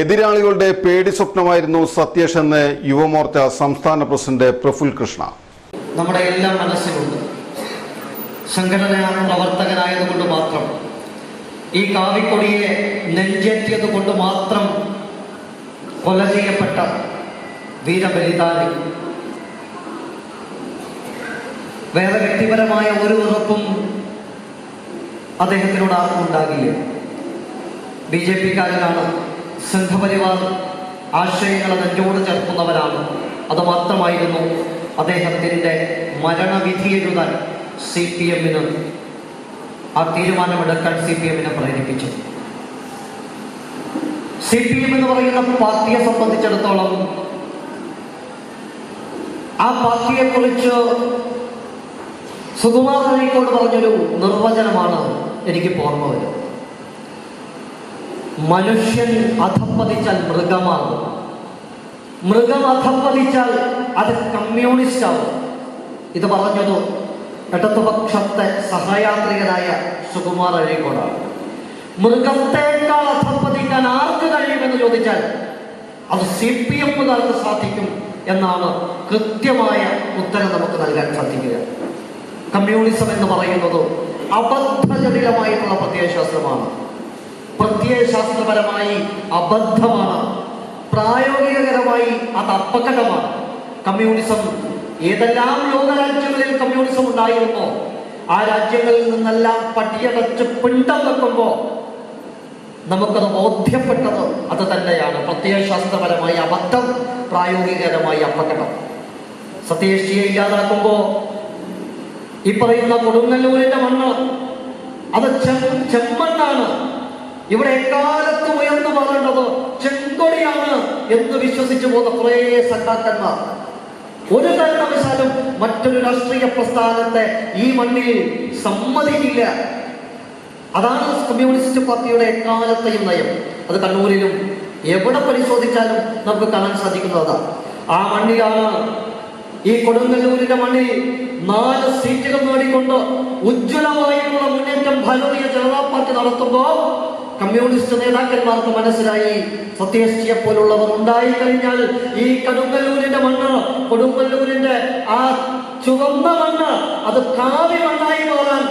എതിരാളികളുടെ പേടി സ്വപ്നമായിരുന്നു സത്യേഷ് എന്ന് യുവമോർച്ച സംസ്ഥാന പ്രസിഡന്റ് പ്രഫുൽ കൃഷ്ണ. നമ്മുടെ എല്ലാം മനസ്സിലുണ്ട്. സംഘടനാ പ്രവർത്തകനായതുകൊണ്ട് മാത്രം. ഈ കാവിക്കൊടിയെ നെഞ്ചേറ്റിയത് കൊണ്ട് മാത്രം കൊല ചെയ്യപ്പെട്ട വീരബലിദാനി വേറെ വ്യക്തിപരമായ ഒരു ഉറപ്പും അദ്ദേഹത്തിനോട് ആർക്കും ഉണ്ടാകില്ല. ബി ജെ പിക്കാരനാണ് സംഘപരിവാർ ആശയങ്ങളെ നെഞ്ചോട് ചേർക്കുന്നവരാണ്. അത് മാത്രമായിരുന്നു അദ്ദേഹത്തിന്റെ മരണവിധി എഴുതാൻ സി പി എമ്മിന് ആ തീരുമാനമെടുക്കാൻ സി പി എമ്മിനെ പ്രേരിപ്പിച്ചു സി പി എം എന്ന് പറയുന്ന പാർട്ടിയെ സംബന്ധിച്ചിടത്തോളം ആ പാർട്ടിയെ കുറിച്ച് സുകുമാർ അഴീക്കോട് പറഞ്ഞൊരു നിർവചനമാണ് എനിക്ക് ഓർമ്മ വരുന്നത്. മനുഷ്യൻ അധപ്പതിച്ചാൽ മൃഗമാകും. മൃഗം അധപ്പതിച്ചാൽ അത് കമ്മ്യൂണിസ്റ്റ് ആവും ഇത് പറഞ്ഞത് ഇടതുപക്ഷത്തെ സഹയാത്രികനായ സുകുമാർ അഴീക്കോടാണ്. മൃഗത്തേക്കാൾ അധപ്പതിക്കാൻ ആർക്ക് കഴിയുമെന്ന് ചോദിച്ചാൽ അത് സി പി എമ്മുകാർക്ക് സാധിക്കും എന്നാണ് കൃത്യമായ ഉത്തരം നമുക്ക് നൽകാൻ സാധിക്കുക. കമ്മ്യൂണിസം എന്ന് പറയുന്നത് അബദ്ധജടിലമായിട്ടുള്ള പ്രത്യയശാസ്ത്രമാണ്. പ്രത്യയശാസ്ത്രപരമായി അബദ്ധമാണ്. പ്രായോഗികകരമായി അത് അപകടമാണ്. കമ്മ്യൂണിസം ഏതെല്ലാം ലോകരാജ്യങ്ങളിൽ കമ്മ്യൂണിസം ഉണ്ടായിരുന്നോ ആ രാജ്യങ്ങളിൽ നിന്നെല്ലാം പട്ടിയടച്ച് പിണ്ടം വെക്കുമ്പോൾ നമുക്കത് ബോധ്യപ്പെട്ടത് അത് തന്നെയാണ്. പ്രത്യയശാസ്ത്രപരമായി അബദ്ധം പ്രായോഗികരമായി അപകടം. സത്യേഷിയെ ഇല്ലാതാക്കുമ്പോൾ ഈ പറയുന്ന കൊടുങ്ങല്ലൂരിന്റെ മണ്ണ് അത് ചെമ്മണ്ണാണ്. ഇവിടെ എക്കാലത്ത് ഉയർന്നു പറയേണ്ടത് ചെങ്കൊടിയാണ് എന്ന് വിശ്വസിച്ചു പോകുന്ന കുറേ സഖാക്കന്മാർ. ഒരു കാരണവശാലും മറ്റൊരു രാഷ്ട്രീയ പ്രസ്ഥാനത്തെ ഈ മണ്ണിൽ സമ്മതിക്കില്ല. അതാണ് കമ്മ്യൂണിസ്റ്റ് പാർട്ടിയുടെ എക്കാലത്തെയും നയം. അത് കണ്ണൂരിലും എവിടെ പരിശോധിച്ചാലും നമുക്ക് കാണാൻ സാധിക്കുന്നത് ആ മണ്ണിലാണ് ഈ കൊടുങ്ങല്ലൂരിന്റെ മണ്ണിൽ നാല് സീറ്റുകൾ നേടിക്കൊണ്ട് ഉജ്ജ്വലമായിട്ടുള്ള മുന്നേറ്റം ഭാരതീയ ജനതാ പാർട്ടി നടത്തുമ്പോൾ കമ്മ്യൂണിസ്റ്റ് നേതാക്കന്മാർക്ക് മനസ്സിലായി. സത്യേഷ്ഠിയെ പോലുള്ളവർ ഉണ്ടായി കഴിഞ്ഞാൽ ഈ കടുങ്ങല്ലൂരിന്റെ മണ്ണ് കൊടുങ്ങല്ലൂരിന്റെ ആ ചുവന്ന മണ്ണ് അത് കാവി മണ്ണായി മാറാൻ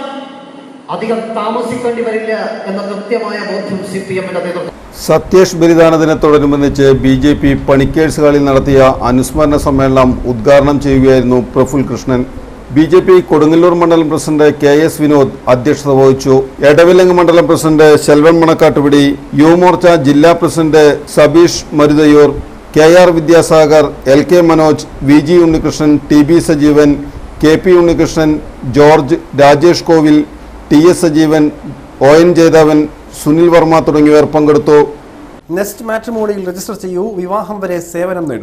അധികം താമസിക്കേണ്ടി വരില്ല എന്ന കൃത്യമായ ബോധ്യം സി പി എമ്മിന്റെ നേതൃത്വം. സത്യേഷ് ബലിദാന ദിനത്തോടനുബന്ധിച്ച് ബി ജെ പി പണിക്കേഴ്സ് ഹാളിൽ നടത്തിയ അനുസ്മരണ സമ്മേളനം ഉദ്ഘാടനം ചെയ്യുകയായിരുന്നു Praful Krishnan B J P Kodungallur മണ്ഡലം പ്രസിഡന്റ് കെ എസ് വിനോദ് അധ്യക്ഷത വഹിച്ചു. എടവിലങ്ങ് മണ്ഡലം പ്രസിഡന്റ് ശെൽവൻ മണക്കാട്ടുപിടി യുവമോർച്ച ജില്ലാ president Sabeesh Maruthayur K R Vidyasagar L K Manoj V G Unnikrishnan T B Sajeevan K P Unnikrishnan George Rajesh Kovil T S Sajeevan O N Jayadevan Sunil Varma തുടങ്ങിയവർ പങ്കെടുത്തു. Nest മാട്രിമോണിയിൽ register ചെയ്യൂ. വിവാഹം വരെ സേവനം